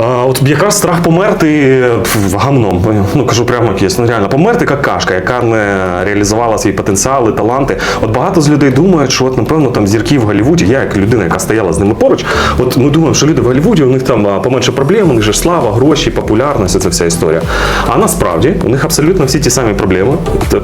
А, От якраз страх померти гамном. Ну кажу прямо як. Ну реально померти як кашка, яка не реалізувала свої потенціали, таланти. От багато з людей думають, що от напевно там зірки в Голлівуді, я як людина, яка стояла з ними поруч. От ми думаємо, що люди в Голлівуді, у них там поменше проблем, у них же слава, гроші, популярність, це вся історія. А насправді у них абсолютно всі ті самі проблеми.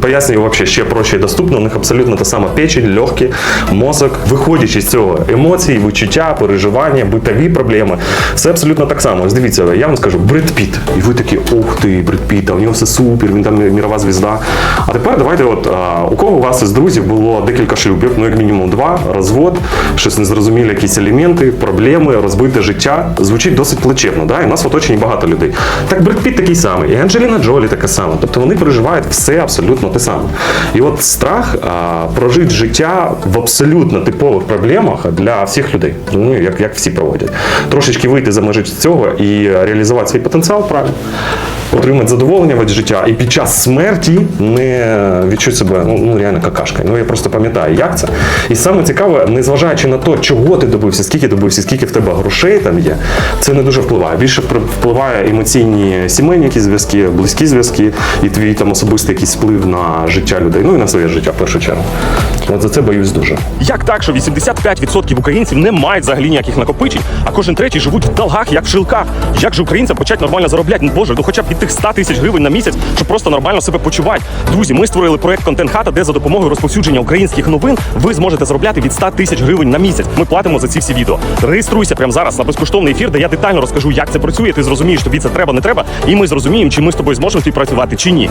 Пояснюю вообще ще проще і доступно. У них абсолютно та сама печень, легкі, мозок. Виходячи з цього, емоції, відчуття, переживання, битові проблеми. Все абсолютно так само. Ось дивіться, я вам скажу, Бред Піт. І ви такі, ух ти, Бред Піт, а у нього все супер, він там мірова звізда. А тепер давайте, от у кого у вас із друзів було декілька шлюбів, ну як мінімум два, розвод, щось незрозумілі, якісь елементи, проблеми, розбите життя. Звучить досить плачевно, да? і в нас в оточенні багато людей. Так Бред Піт такий самий, і Анджеліна Джолі така сама. Тобто вони переживають все абсолютно те саме. І от страх а, прожити життя в абсолютно типових проблемах для всіх людей. Ну, як, як всі проводять. Трошечки вийти за межі цього і реализовать свой потенциал правильно. Отримати задоволення від життя і під час смерті не відчути себе ну, ну реально какашкою. Ну я просто пам'ятаю, як це. І саме цікаве, незважаючи на те, чого ти добився, скільки добився, скільки в тебе грошей там є, це не дуже впливає. Більше впливає емоційні сімейні якісь зв'язки, близькі зв'язки, і твій там особистий якийсь вплив на життя людей, ну і на своє життя в першу чергу. От за це боюсь дуже. Як так, що 85% українців не мають взагалі ніяких накопичень, а кожен третій живуть в долгах, як в шилках? Як же українцям почати нормально заробляти? Ну боже, ну хоча б тих 100 тисяч гривень на місяць, щоб просто нормально себе почувати. Друзі, ми створили проект Контент Хата, де за допомогою розповсюдження українських новин ви зможете заробляти від 100 тисяч гривень на місяць. Ми платимо за ці всі відео. Реєструйся прямо зараз на безкоштовний ефір, де я детально розкажу, як це працює. Ти зрозумієш, тобі це треба, не треба, і ми зрозуміємо, чи ми з тобою зможемо співпрацювати чи ні.